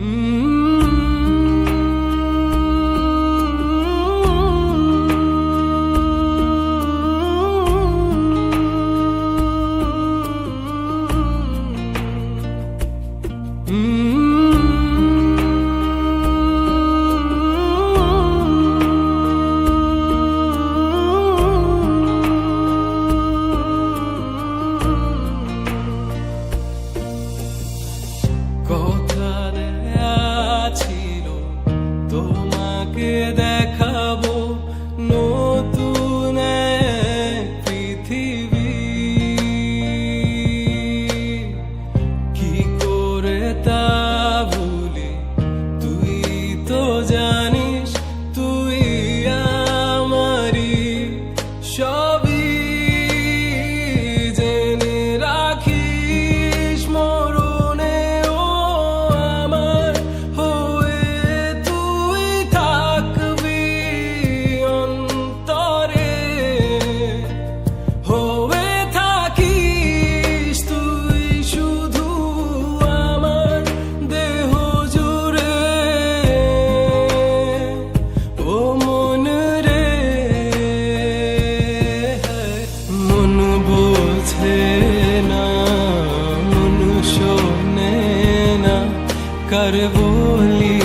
Mm. কার বলি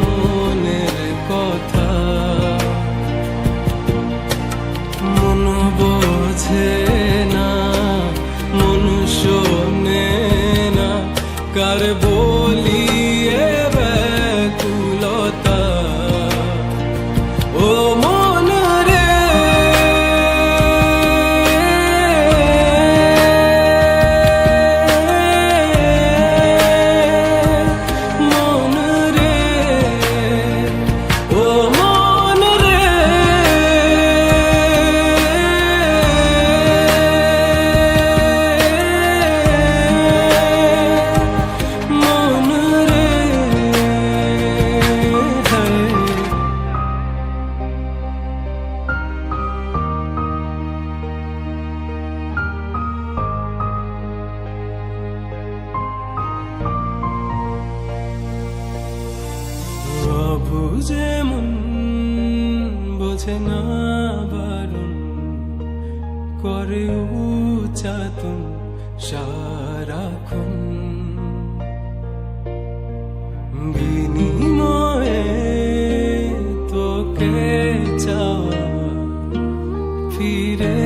মনের কথা মন বোঝে না মন শোনে না কার বলি বুঝে মন বোঝে না বারণ করে উচাতুন সারাক্ষণ। বিনিময়ে তোকে চাওয়া ফিরে